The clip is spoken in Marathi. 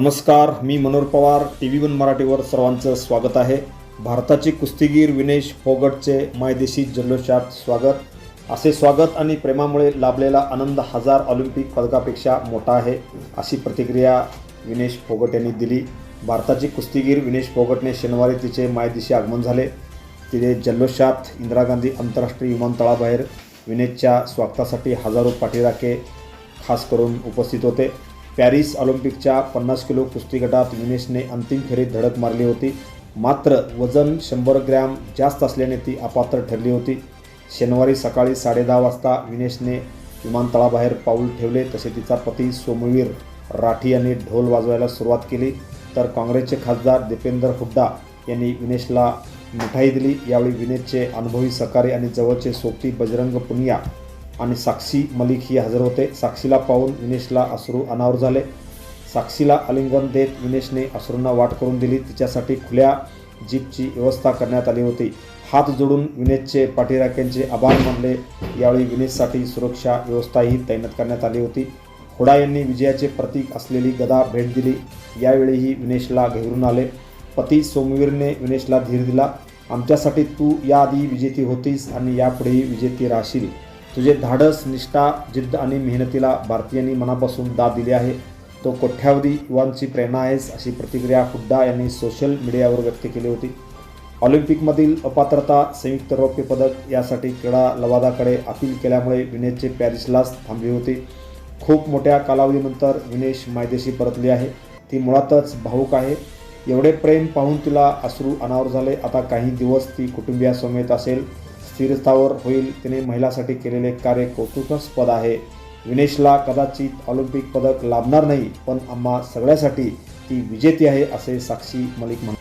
नमस्कार मी Manohar Pawar T V one मराठीवर सर्वांचं स्वागत आहे. भारताचे कुस्तीगीर विनेश फोगटचे मायदेशी जल्लोषात स्वागत. असे स्वागत आणि प्रेमामुळे लाभलेला आनंद हजार ऑलिम्पिक पदकापेक्षा मोठा आहे अशी प्रतिक्रिया विनेश फोगट यांनी दिली. भारताचे कुस्तीगीर विनेश फोगटने शनिवारी तिचे मायदेशी आगमन झाले. तिथे जल्लोषात इंदिरा गांधी आंतरराष्ट्रीय विमानतळाबाहेर विनेशच्या स्वागतासाठी हजारो पाठीराखे खास करून उपस्थित होते. पॅरिस ऑलिम्पिकच्या पन्नास किलो कुस्ती गटात विनेशने अंतिम फेरीत धडक मारली होती. मात्र वजन शंभर ग्रॅम जास्त असल्याने ती अपात्र ठरली होती. शनिवारी सकाळी साडेदहा वाजता विनेशने विमानतळाबाहेर पाऊल ठेवले तसे तिचा पती सोमवीर राठी यांनी ढोल वाजवायला सुरुवात केली. तर काँग्रेसचे खासदार दीपेंदर हुड्डा यांनी विनेशला मिठाई दिली. यावेळी विनेशचे अनुभवी सकारी आणि जवळचे सोबती बजरंग पुनिया आणि साक्षी मलिक ही हजर होते. साक्षीला पाहून विनेशला अश्रू अनावर झाले. साक्षीला आलिंगन देत विनेशने अश्रूंना वाट करून दिली. तिच्यासाठी खुल्या जीपची व्यवस्था करण्यात आली होती. हात जोडून विनेशचे पाठीराख्यांचे आभार मानले. यावेळी विनेशसाठी सुरक्षा व्यवस्थाही तैनात करण्यात आली होती. हुडा यांनी विजयाचे प्रतीक असलेली गदा भेट दिली. यावेळीही विनेशला घेरून आले. पती सोमवीरने विनेशला धीर दिला. आमच्यासाठी तू याआधी विजेती होतीस आणि यापुढेही विजेती राहशील. तुझे धाडस निष्ठा जिद्द आणि मेहनतीला भारतीयांनी मनापासून दाद दिली आहे. तो कोट्यावधी युवांची प्रेरणा आहेस अशी प्रतिक्रिया हुड्डा यांनी सोशल मीडियावर व्यक्त केली होती. ऑलिम्पिकमधील अपात्रता संयुक्त रौप्य पदक यासाठी क्रीडा लवादाकडे अपील केल्यामुळे विनेशचे पॅरिसलाच थांबली होती. खूप मोठ्या कालावधीनंतर विनेश मायदेशी परतली आहे. ती मुळातच भाऊक आहे. एवढे प्रेम पाहून तिला अश्रू अनावर झाले. आता काही दिवस ती कुटुंबियासमेत असेल. स्थिरस्थावर होईल. तिने महिलासाठी केलेले कार्य कौतुकास्पद आहे. विनेशला कदाचित ऑलिम्पिक पदक लाभणार नाही पण आम्हा सगळ्यासाठी ती विजेती आहे असे साक्षी मलिक म्हणाले.